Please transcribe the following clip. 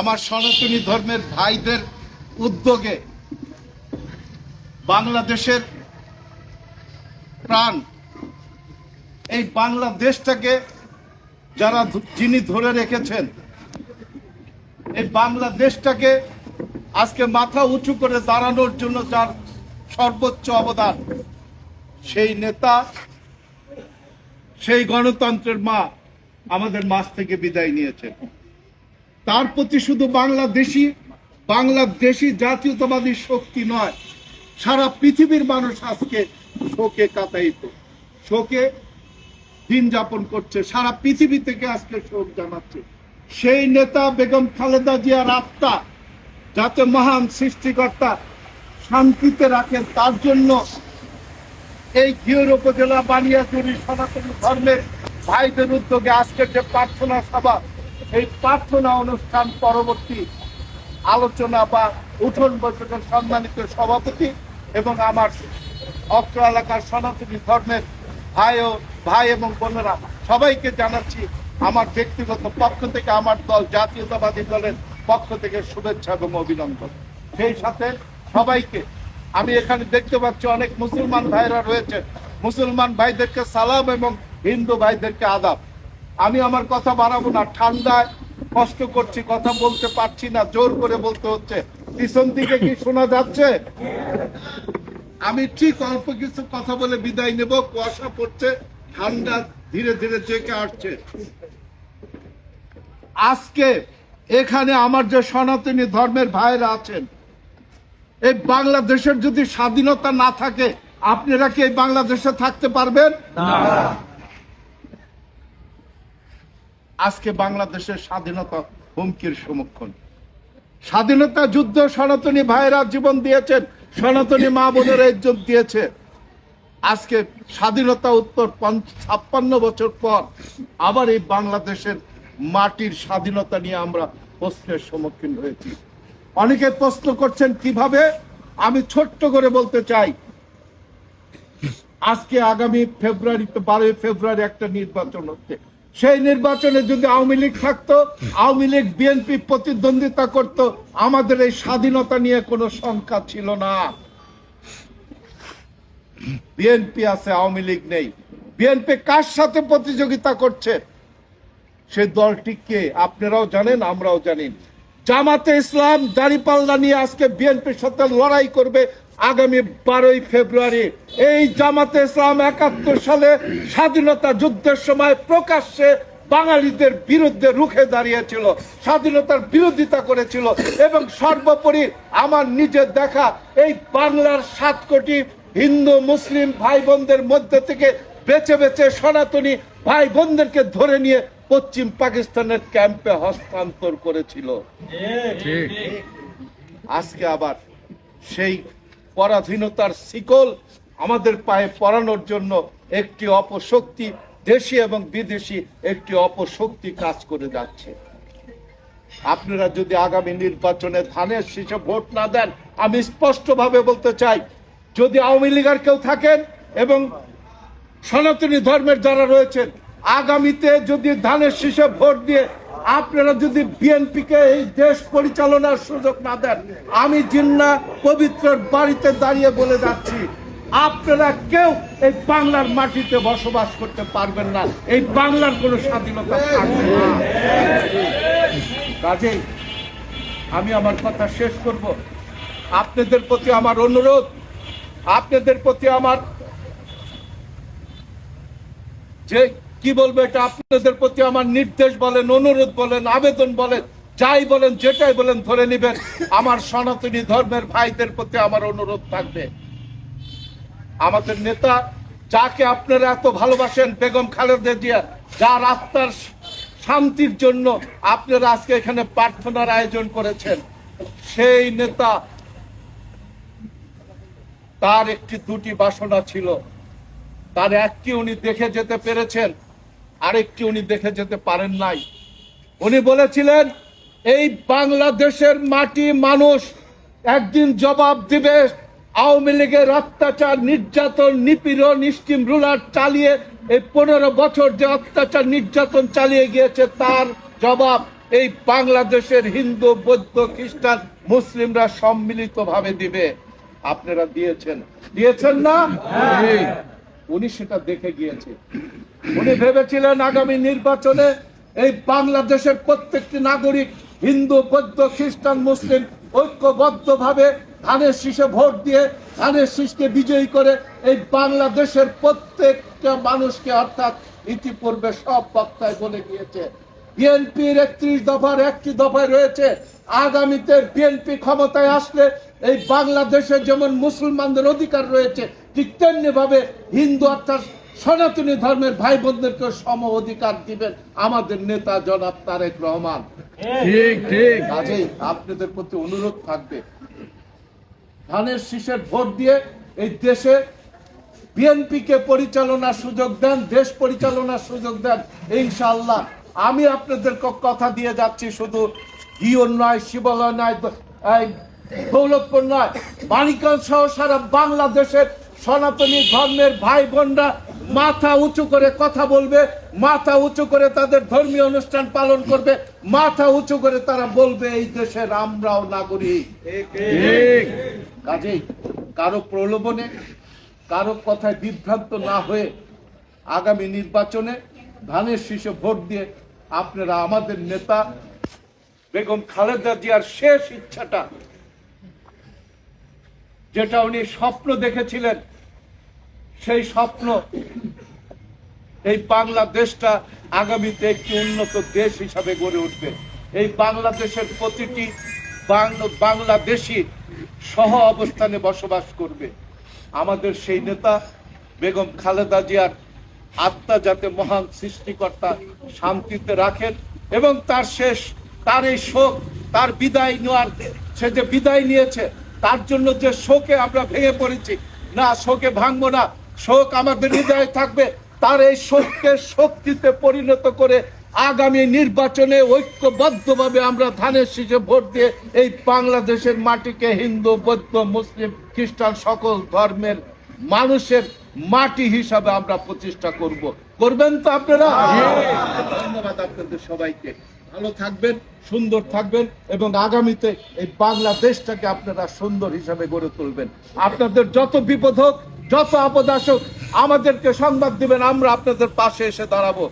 আমার সনাতনী ধর্মের ভাইদের উদ্যোগে বাংলাদেশের প্রাণ, এই বাংলাদেশটাকে যারা যিনি ধরে রেখেছেন, এই বাংলাদেশটাকে আজকে মাথা উঁচু করে দাঁড়ানোর জন্য যার সর্বোচ্চ অবদান, সেই নেতা, সেই গণতন্ত্রের মা আমাদের মাছ থেকে বিদায় নিয়েছেন। তার প্রতি শুধু বাংলাদেশি বাংলাদেশি জাতীয়তাবাদী শক্তি নয়, সারা পৃথিবীর মানুষ আজকে শোকে কাতায়িত। শোকে দিন যাপন করছে, সারা পৃথিবী থেকে আজকে শোক জানাচ্ছে। সেই নেতা বেগম খালেদা জিয়ার আত্মা যাতে মহান সৃষ্টিকর্তা শান্তিতে রাখেন, তার জন্য এই ঘিওর উপজেলা বানিয়াচুরি সনাতনী ধর্মের ভাইদের উদ্যোগে আজকের যে প্রার্থনা সভা এই প্রার্থনা অনুষ্ঠান পরবর্তী আলোচনা বা উঠোন বৈঠকের সম্মানিত সভাপতি এবং আমার অত্র এলাকার সনাতনী ধর্মের ভাই ও ভাই এবং বোনেরা, সবাইকে জানাচ্ছি আমার ব্যক্তিগত পক্ষ থেকে, আমার দল, জাতীয়তাবাদী দলের পক্ষ থেকে শুভেচ্ছা এবং অভিনন্দন। সেই সাথে সবাইকে, আমি এখানে দেখতে পাচ্ছি অনেক মুসলমান ভাইরা রয়েছে। মুসলমান ভাইদেরকে সালাম এবং হিন্দু ভাইদেরকে আদাব। আমি আমার কথা বাড়াবো না, ঠান্ডায় কষ্ট করছি, কথা বলতে পারছি না, জোর করে বলতে হচ্ছে। পিছন দিকে কি শোনা যাচ্ছে? আমি ঠিক অল্প কিছু কথা বলে বিদায় নেব, কুয়াশা পড়ছে, ঠান্ডা ধীরে ধীরে চেকে আসছে। আজকে এখানে আমার যে সনাতনী ধর্মের ভাইরা আছেন, এই বাংলাদেশের যদি স্বাধীনতা না থাকে, আপনারা কি এই বাংলাদেশে থাকতে পারবেন? আজকে বাংলাদেশের স্বাধীনতা হুমকির সম্মুখীন। স্বাধীনতা, যুদ্ধ, সনাতনী ভাইরা জীবন দিয়েছেন, সনাতনী মা বোনেরা ইজ্জত দিয়েছে। আজকে স্বাধীনতা উত্তর ছাপ্পান্ন বছর পর আবার এই বাংলাদেশের মাটির স্বাধীনতা নিয়ে আমরা প্রশ্নের সম্মুখীন হয়েছি। অনেকে প্রশ্ন করছেন, কীভাবে? আমি ছোট্ট করে বলতে চাই, আজকে আগামী ফেব্রুয়ারিতে বারোই ফেব্রুয়ারি একটা নির্বাচন হচ্ছে। সেই নির্বাচনে যদি আওয়ামী লীগ থাকতো, আওয়ামী লীগ বিএনপি প্রতিদ্বন্দ্বিতা করত, আমাদের এই স্বাধীনতা নিয়ে কোনো শঙ্কা ছিল না। বিএনপি আছে, আওয়ামী লীগ নেই। বিএনপি কার সাথে প্রতিযোগিতা করছে? সেই দলটি কে? আপনারাও জানেন, আমরাও জানি। জামাতে ইসলাম দাঁড়িপাল্লা নিয়ে আজকে বিএনপির সাথে লড়াই করবে আগামী বারোই ফেব্রুয়ারি এই জামাতে ইসলাম একাত্তর সালে স্বাধীনতা যুদ্ধের সময় প্রকাশ্যে বাঙালিদের বিরুদ্ধে রুখে দাঁড়িয়েছিল স্বাধীনতার বিরোধিতা করেছিল এবং সর্বোপরি আমার নিজের দেখা এই বাংলার সাত কোটি হিন্দু মুসলিম ভাই বোনদের মধ্যে থেকে বেছে বেছে সনাতনী ভাই বোনদেরকে ধরে নিয়ে পশ্চিম পাকিস্তানের ক্যাম্পে হস্তান্তর করেছিল। আজকে আবার সেই পরাধীনতার শিকল আমাদের পায়ে পরানোর জন্য একটি অপশক্তি, দেশি এবং বিদেশি একটি অপশক্তি কাজ করে যাচ্ছে। আপনারা যদি আগামী নির্বাচনে ধানের শীষে ভোট না দেন, আমি স্পষ্টভাবে বলতে চাই, যদি আওয়ামী লীগের কেউ থাকেন এবং সনাতনী ধর্মের যারা রয়েছেন, আগামীতে যদি ধানের শীষে ভোট দিয়ে আপনারা যদি বিএনপিকে এই দেশ পরিচালনার সুযোগ না দেন, আমি জিন্না পবিত্র বাড়িতে দাঁড়িয়ে বলে যাচ্ছি, আপনারা কেউ এই বাংলার মাটিতে বসবাস করতে পারবেন না। এই বাংলার কোনো স্বাধীনতা থাকবে না। কাজেই আমি আমার কথা শেষ করব। আপনাদের প্রতি আমার অনুরোধ, আপনাদের প্রতি আমার যে কি বলব এটা, আপনাদের প্রতি আমার নির্দেশ বলেন, অনুরোধ বলেন, আবেদন বলেন, যাই বলেন, যেটাই বলেন, ধরে নেবেন। আমার সনাতনী ধর্মের ভাইদের প্রতি আমার অনুরোধ থাকবে। আমাদের নেতা, যাকে আপনারা এত ভালোবাসেন, বেগম খালেদা জিয়া, যার আত্মার শান্তির জন্য আপনারা আজকে এখানে প্রার্থনার আয়োজন করেছেন, সেই নেতা, তার একটি দুটি বাসনা ছিল। তার একটি উনি দেখে যেতে পেরেছেন আরেকটি উনি দেখে যেতে পারেন নাই। উনি বলেছিলেন এই বাংলাদেশের মাটি মানুষ একদিন জবাব দিবে আওয়ামী লীগের অত্যাচার নির্যাতন নিপীড়ন স্টিম রুলার চালিয়ে এই পনেরো বছর যে অত্যাচার নির্যাতন চালিয়ে গিয়েছে তার জবাব এই বাংলাদেশের হিন্দু বৌদ্ধ খ্রিস্টান মুসলিমরা সম্মিলিত ভাবে দিবে। আপনারা দিয়েছেন। দিয়েছেন না? এই, উনি সেটা দেখে গিয়েছে। উনি ভেবেছিলেন আগামী নির্বাচনে এই বাংলাদেশের প্রত্যেকটি নাগরিক হিন্দু, বৌদ্ধ, খ্রিস্টান, মুসলিম ঐক্যবদ্ধ ভাবে ধানের শীষে ভোট দিয়ে ধানের শীষকে বিজয়ী করে এই বাংলাদেশের প্রত্যেকটা মানুষকে অর্থাৎ ইতিপূর্বে সব বক্তায় বলে গিয়েছে বিএনপির একত্রিশ দফার একটি দফায় রয়েছে, আগামীতে বিএনপি ক্ষমতায় আসলে এই বাংলাদেশে যেমন মুসলমানদের অধিকার রয়েছে, ঠিক তেমনি ভাবে হিন্দু অর্থাৎ সনাতনী ধর্মের ভাই বোনদেরকে সম অধিকার দিবেন আমাদের নেতা জনাব তারেক রহমান। ঠিক। ঠিক কাজেই আপনাদের প্রতি অনুরোধ থাকবে। ধানের শীষের ভোট দিয়ে এই দেশে বিএনপিকে পরিচালনার সুযোগ দেন দেশ পরিচালনার সুযোগ দেন ইনশাআল্লাহ। আমি আপনাদের কথা দিয়ে যাচ্ছি শুধু গিয়ন নয় শিবালয় নয় দৌলতপুর নয় মানিকগঞ্জ সহ সারা বাংলাদেশের সনাতনী ধর্মের ভাই বোনরা মাথা উঁচু করে কথা বলবে মাথা উঁচু করে তাদের ধর্মীয় অনুষ্ঠান পালন করবে মাথা উঁচু করে তারা বলবে এই দেশের আমরাও নাগরিক। কাজেই কারও প্রলোভনে কারও কথায় বিভ্রান্ত না হয়ে আগামী নির্বাচনে ধানের শীষে ভোট দিয়ে আপনারা আমাদের নেতা বেগম খালেদা জিয়ার শেষ ইচ্ছাটা যেটা উনি স্বপ্ন দেখেছিলেন সেই স্বপ্ন। এই বাংলাদেশটা আগামীতে একটি উন্নত দেশ হিসাবে গড়ে উঠবে। এই বাংলাদেশের প্রতিটি বাংলাদেশি সহ অবস্থানে বসবাস করবে। আমাদের সেই নেতা বেগম খালেদা জিয়ার আত্মা যাতে মহান সৃষ্টিকর্তা শান্তিতে রাখেন এবং তার শেষ, তার এই শোক, তার বিদায় নেওয়ার, সে যে বিদায় নিয়েছে, তার জন্য যে শোকে আমরা ভেঙে পড়েছি, না শোকে ভাঙবো না শোক আমাদের হৃদয়ে থাকবে। তার এই শোককে শক্তিতে পরিণত করে আগামী নির্বাচনে ঐক্যবদ্ধভাবে আমরা ধানের শীষে ভোট দিয়ে এই বাংলাদেশের মাটিকে হিন্দু, বৌদ্ধ, মুসলিম, খ্রিস্টান সকল ধর্মের মানুষের মাটি হিসাবে আমরা প্রতিষ্ঠা করব। করবেন তো আপনারা? ধন্যবাদ আপনাদের সবাইকে। ভালো থাকবেন, সুন্দর থাকবেন এবং আগামীতে এই বাংলাদেশটাকে আপনারা সুন্দর হিসাবে গড়ে তুলবেন। আপনাদের যত বিপদ হোক যত আপদ আসুক আমাদেরকে সংবাদ দিবেন আমরা আপনাদের পাশে এসে দাঁড়াবো।